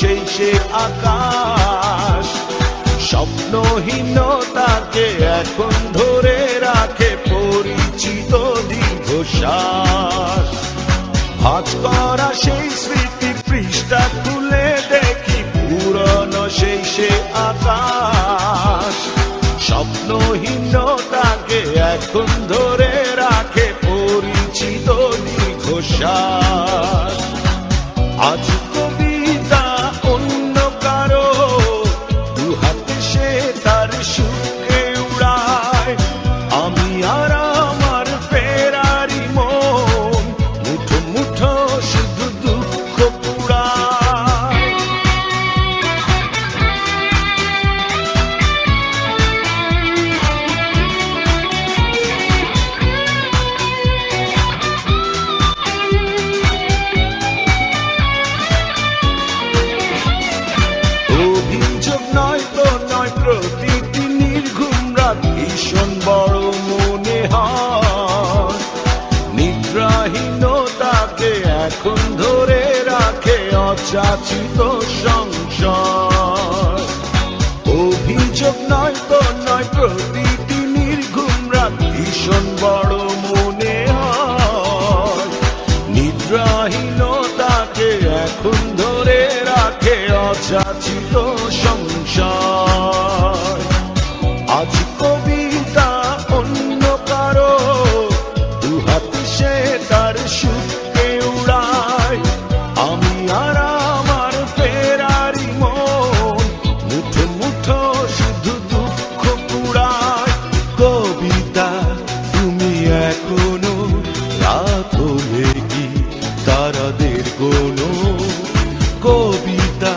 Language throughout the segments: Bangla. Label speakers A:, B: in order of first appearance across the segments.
A: সেই সে আকাশ স্বপ্নহীনতাকে এখন ধরে রাখে পরিচিত দীর্ঘশ্বাস। ভাঁজ করা সেই স্মৃতির পৃষ্ঠা খুলে দেখি পুরনো সেই সে আকাশ স্বপ্নহীনতাকে এখন ধরে রাখে পরিচিত দীর্ঘশ্বাস। আজ প্রতিটি নির্ঘুম রাত ভীষণ বড় মনে নিদ্রাহীনতাকে এখন ধরে রাখে অচাচিত অভিযোগ নয় তো নয়, প্রতিটি নির্ঘুম রাত ভীষণ বড় মনে হয় এখন ধরে রাখে রাত লেগি তারাদের কোনো কবিতা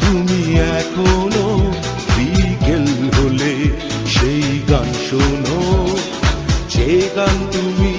A: তুমি এখনও বিকেল হলে সেই গান শোনো। যে গান তুমি